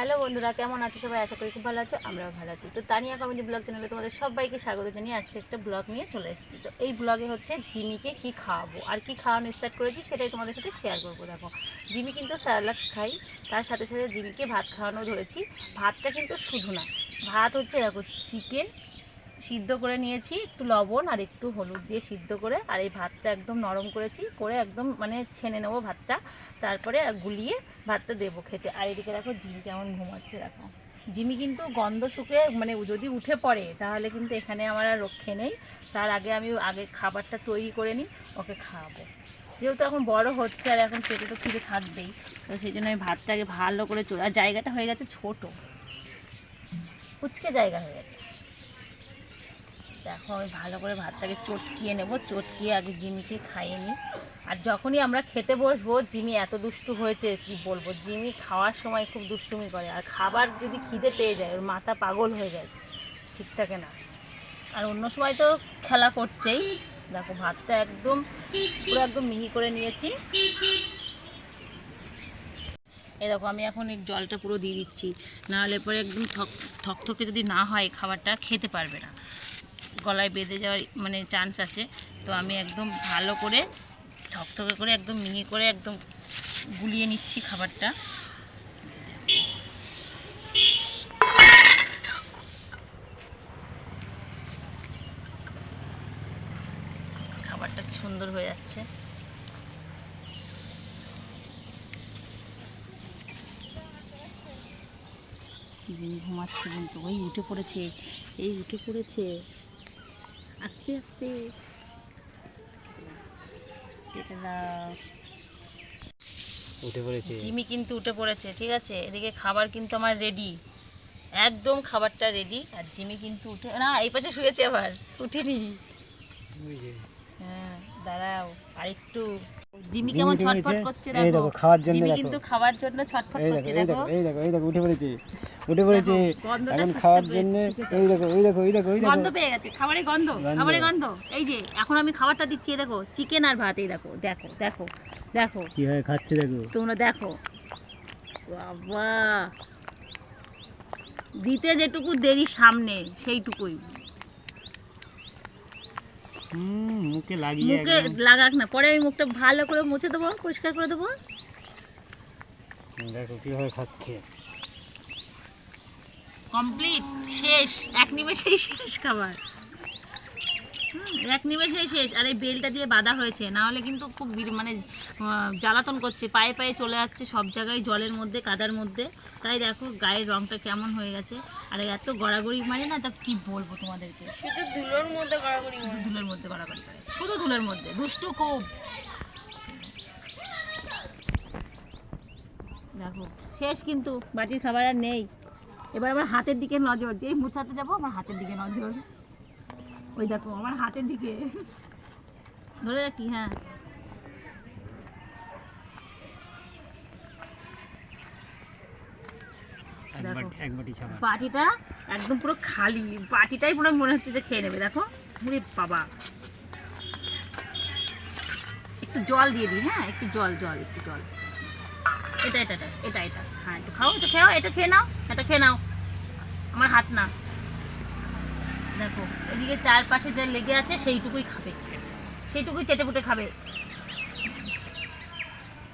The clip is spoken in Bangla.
হ্যালো বন্ধুরা, কেমন আছো? সবাই আশা করি খুব ভালো আছো, আমরাও ভালো আছি। তো তানিয়া কমেডি ব্লগ চ্যানেলে তোমাদের সবাইকে স্বাগত জানিয়ে আজকে একটা ব্লগ নিয়ে চলে এসেছি। তো এই ব্লগে হচ্ছে জিমিকে কি খাওয়াবো আর কি খাওয়ানো স্টার্ট করেছি সেটাই তোমাদের সাথে শেয়ার করব। দেখো, জিমি কিন্তু স্যালাদ খাই, তার সাথে সাথে জিমিকে ভাত খাওয়ানো ধরেছি। ভাতটা কিন্তু শুধু না, ভাত হচ্ছে দেখো চিকেন সিদ্ধ করে নিয়েছি, একটু লবণ আর একটু হলুদ দিয়ে সিদ্ধ করে, আর এই ভাতটা একদম নরম করেছি, করে একদম মানে ছেনে নেব ভাতটা, তারপরে গুলিয়ে ভাতটা দেবো খেতে। আর এদিকে দেখো জিমি কেমন ঘুমাচ্ছে, দেখো। জিমি কিন্তু গন্ধ শুকে মানে যদি উঠে পড়ে, তাহলে কিন্তু এখানে আমার আর রক্ষে নেই। তার আগে আমি আগে খাবারটা তৈরি করে নিই, ওকে খাওয়াবো। যেহেতু এখন বড় হচ্ছে আর এখন পেটে তো খিদে থাকবেই, তো সেই জন্য আমি ভাতটাকে ভালো করে আর জায়গাটা হয়ে গেছে ছোট। কুচকে জায়গা হয়ে গেছে। দেখো, আমি ভালো করে ভাতটাকে চটকিয়ে নেব। চটকিয়ে আগে জিমিকে খাইয়ে নিই। আর যখনই আমরা খেতে বসবো, জিমি এত দুষ্টু হয়েছে, কি বলব? জিমি খাওয়ার সময় খুব দুষ্টুমি করে। আর খাবার যদি খিদে পেয়ে যায়, ওর মাথা পাগল হয়ে যায়, ঠিক থাকে না। আর অন্য সময় তো খেলা করছেই। দেখো, ভাতটা একদম, পুরো একদম মিহি করে নিয়েছি। এই দেখো, আমি এখন এই জলটা পুরো দিয়ে দিচ্ছি। নাহলে পরে একদম থক থকথকে যদি না হয়, খাবারটা খেতে পারবে না। গলায় বেঁধে যাওয়ার মানে চান্স আছে। তো আমি একদম ভালো করে থকথকে করে একদম মিহি করে একদম গুলিয়ে নিচ্ছি খাবারটা। খাবারটা কি সুন্দর হয়ে যাচ্ছে। ঘুমাচ্ছে কিন্তু, ওই উঠে পড়েছে, এই উঠে পড়েছে। আস্তে আস্তে কেটে দাও। উঠে পড়েছে। জিমি কিন্তু উঠে পড়েছে ঠিক আছে? এদিকে খাবার কিন্তু আমার রেডি একদম খাবারটা রেডি আর জিমি কিন্তু উঠে না এই পাশে শুয়েছে আবার। উঠেনি। ওই যে। হ্যাঁ দাঁড়াও আর একটু জিমি কেমন ছটফট। করছে এই দেখো। খাওয়ার জন্য জিমি কিন্তু খাওয়ার জন্য ছটফট করছে দেখো। এই দেখো এই দেখো উঠে পড়েছে। উঠে পড়েছে। এখন খাওয়ার জন্য এই দেখো এই দেখো এই দেখো এই গন্ধ পেয়ে গেছে খাবারের গন্ধ গন্ধ। খাবারের গন্ধ। এই যে এখন আমি খাবারটা দিচ্ছি দেখো চিকেন আর ভাত এই দেখো দেখো দেখো দেখো। কীভাবে খাচ্ছে দেখো। তোমরা দেখো। বাবা। দিতে যেটুকু দেরি সামনে সেইটুকুই। হুম মুখে লাগিয়ে মুখে লাগাক না পরে আমি মুখটা ভালো করে মুছে দেবো পরিষ্কার করে দেবো। দেখো কীভাবে খাচ্ছে। কমপ্লিট শেষ এক নিমেষেই শেষ খাবার। এক নিমেষেই শেষ। আর এই বেলটা দিয়ে বাঁধা হয়েছে না হলে কিন্তু খুব মানে জ্বালাতন করছে। পায়ে পায়ে চলে যাচ্ছে সব জায়গায় জলের মধ্যে কাদার মধ্যে। তাই দেখো গায়ের রংটা কেমন হয়ে গেছে। আর এত গড়াগড়ি মারে না তা কি বলব তোমাদেরকে? শুধু ধুলোর মধ্যে গড়াগড়ি শুধু ধুলের মধ্যে গড়াগড়ি করে শুধু ধুলোর মধ্যে দুষ্টু খুব। দেখো শেষ কিন্তু বাটির খাবার আর নেই। এবার আমার হাতের দিকে নজর যেই মুছাতে যাব আমার হাতের দিকে নজর। ওই দেখো আমার হাতের দিকে। ধরে রাখি হ্যাঁ। বাটিটা একদম পুরো খালি। বাটিটাই পুরো মনে হচ্ছে যে খেয়ে নেবে দেখো। ওরে বাবা। একটু জল দিয়ে দিই হ্যাঁ একটু জল জল একটু জল। এটা এটা এটা এটা হ্যাঁ একটু খাও একটু খেও এটা খেয়ে নাও এটা খেয়ে নাও। আমার হাত না। এদিকে চারপাশে যা লেগে আছে সেইটুকুই খাবে। সেইটুকুই চেটেপুটে খাবে।